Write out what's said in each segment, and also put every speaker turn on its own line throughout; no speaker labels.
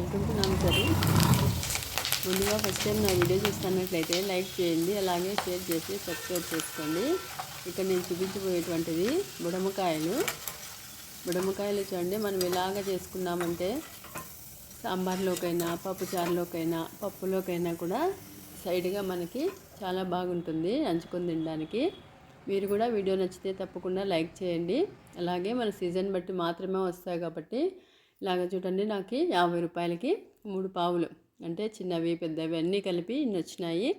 Welcome to ముందుగా first time నా video చూస్తున్నట్లయితే లైక్ చేయండి అలాగే షేర్ చేసి సబ్స్క్రైబ్ చేసుకోండి. ఇక్కడ నేను చూపించబోయేటువంటిది బుడమకాయలు. బుడమకాయలు చూడండి మనం ఇలాగ చేసుకున్నామంటే సాంబార్లోకైనా పప్పుచారులోకైనా పప్పులోకైనా కూడా సైడ్గా మనకి చాలా బాగుంటుంది నంచుకొని తినడానికి. మీరు కూడా వీడియో నచ్చితే తప్పకుండా లైక్ చేయండి. అలాగే మన సీజన్ బట్టి మాత్రమే వస్తాయి కాబట్టి ఇలాగ చూడండి నాకు యాభై రూపాయలకి మూడు పావులు. అంటే చిన్నవి పెద్దవి అన్నీ కలిపి ఇన్ని వచ్చినాయి.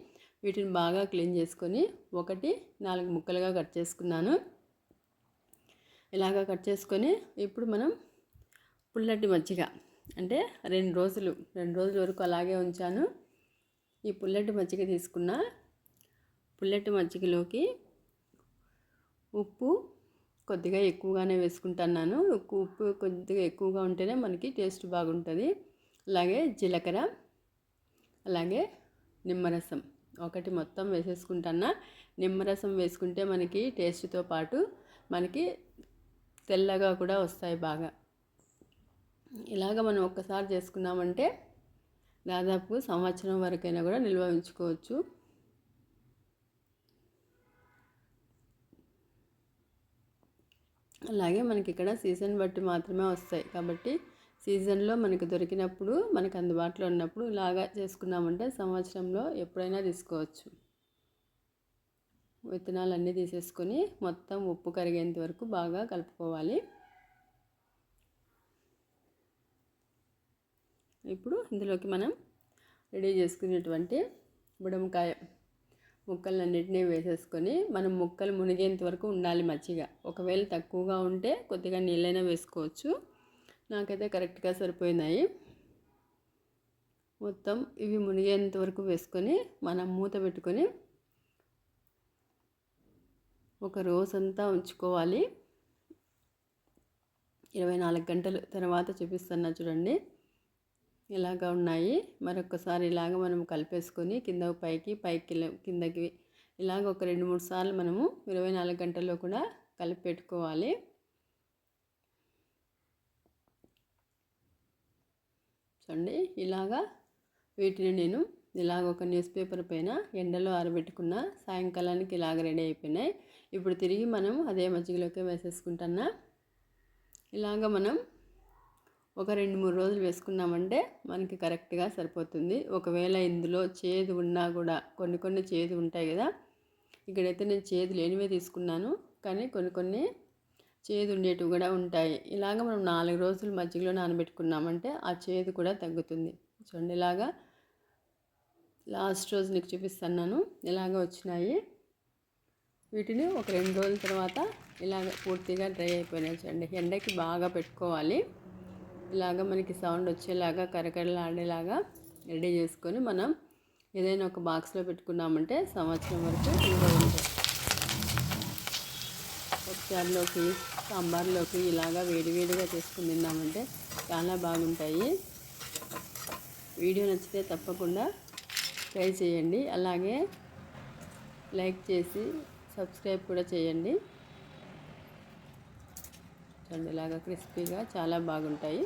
వీటిని బాగా క్లీన్ చేసుకొని ఒకటి నాలుగు ముక్కలుగా కట్ చేసుకున్నాను. ఇలాగ కట్ చేసుకొని ఇప్పుడు మనం పుల్లటి మజ్జిగ అంటే రెండు రోజులు రెండు రోజుల వరకు అలాగే ఉంచాను. ఈ పుల్లటి మజ్జిగ తీసుకున్న పుల్లటి మజ్జిగలోకి ఉప్పు కొద్దిగా ఎక్కువగానే వేసుకుంటున్నాను. ఉప్పు కొద్దిగా ఎక్కువగా ఉంటేనే మనకి టేస్ట్ బాగుంటుంది. అలాగే జీలకర్ర అలాగే నిమ్మరసం ఒకటి మొత్తం వేసేసుకుంటున్నా. నిమ్మరసం వేసుకుంటే మనకి టేస్ట్తో పాటు మనకి తెల్లగా కూడా వస్తాయి బాగా. ఇలాగ మనం ఒక్కసారి చేసుకున్నామంటే దాదాపు సంవత్సరం వరకైనా కూడా నిల్వ ఉంచుకోవచ్చు. అలాగే మనకి ఇక్కడ సీజన్ బట్టి మాత్రమే వస్తాయి. కాబట్టి సీజన్లో మనకు దొరికినప్పుడు మనకు అందుబాటులో ఉన్నప్పుడు ఇలాగా చేసుకున్నామంటే సంవత్సరంలో ఎప్పుడైనా తీసుకోవచ్చు. విత్తనాలు అన్నీ తీసేసుకొని మొత్తం ఉప్పు కరిగేంత వరకు బాగా కలుపుకోవాలి. ఇప్పుడు ఇందులోకి మనం రెడీ చేసుకునేటువంటి బుడంకాయ ముక్కలన్నింటినీ వేసేసుకొని మనం ముక్కలు మునిగేంత వరకు ఉండాలి మజ్జిగ. ఒకవేళ తక్కువగా ఉంటే కొద్దిగా నీళ్ళైనా వేసుకోవచ్చు. నాకైతే కరెక్ట్గా సరిపోయినాయి. మొత్తం ఇవి మునిగేంత వరకు వేసుకొని మనం మూత పెట్టుకొని ఒక రోజంతా ఉంచుకోవాలి. ఇరవై నాలుగు గంటలు తర్వాత చూపిస్తున్నా చూడండి. ఇలాగా ఉన్నాయి. మరొకసారి ఇలాగ మనం కలిపేసుకొని కింద పైకి పైకి కిందకి ఇలాగ ఒక రెండు మూడు సార్లు మనము ఇరవై నాలుగు గంటల్లో కూడా కలిపి పెట్టుకోవాలి చూడండి ఇలాగా వీటిని నేను ఇలాగ ఒక న్యూస్ పేపర్ పైన ఎండలో ఆరబెట్టుకున్న సాయంకాలానికి ఇలాగ రెడీ అయిపోయినాయి. ఇప్పుడు తిరిగి మనం అదే మజ్జిగలోకి వేసేసుకుంటున్నా ఇలాగ మనం ఒక రెండు మూడు రోజులు వేసుకున్నామంటే మనకి కరెక్ట్గా సరిపోతుంది. ఒకవేళ ఇందులో చేదు ఉన్నా కూడా కొన్ని కొన్ని చేదు ఉంటాయి కదా. ఇక్కడైతే నేను చేదు లేనివే తీసుకున్నాను. కానీ కొన్ని కొన్ని చేదు ఉండేటివి కూడా ఉంటాయి. ఇలాగ మనం నాలుగు రోజులు మజ్జిగలో నానబెట్టుకున్నామంటే ఆ చేదు కూడా తగ్గుతుంది. చూడండి ఇలాగా. లాస్ట్ రోజు నీకు చూపిస్తున్నాను. ఇలాగ వచ్చినాయి. వీటిని ఒక రెండు రోజుల తర్వాత ఇలాగ పూర్తిగా డ్రై అయిపోయినాయి చూడండి. ఎండకి బాగా పెట్టుకోవాలి. ఇలాగా మనకి సౌండ్ వచ్చేలాగా కరకరలాడేలాగా రెడీ చేసుకొని మనం ఏదైనా ఒక బాక్స్లో పెట్టుకున్నామంటే సంవత్సరం వరకు నిల్వ ఉంటాయి పప్పుచారులోకి సాంబార్లోకి ఇలాగా వేడివేడిగా చేసుకుని తిన్నామంటే చాలా బాగుంటాయి. వీడియో నచ్చితే తప్పకుండా ట్రై చేయండి. అలాగే లైక్ చేసి సబ్స్క్రైబ్ కూడా చేయండి. చూడండి ఇలాగ క్రిస్పీగా చాలా బాగుంటాయి.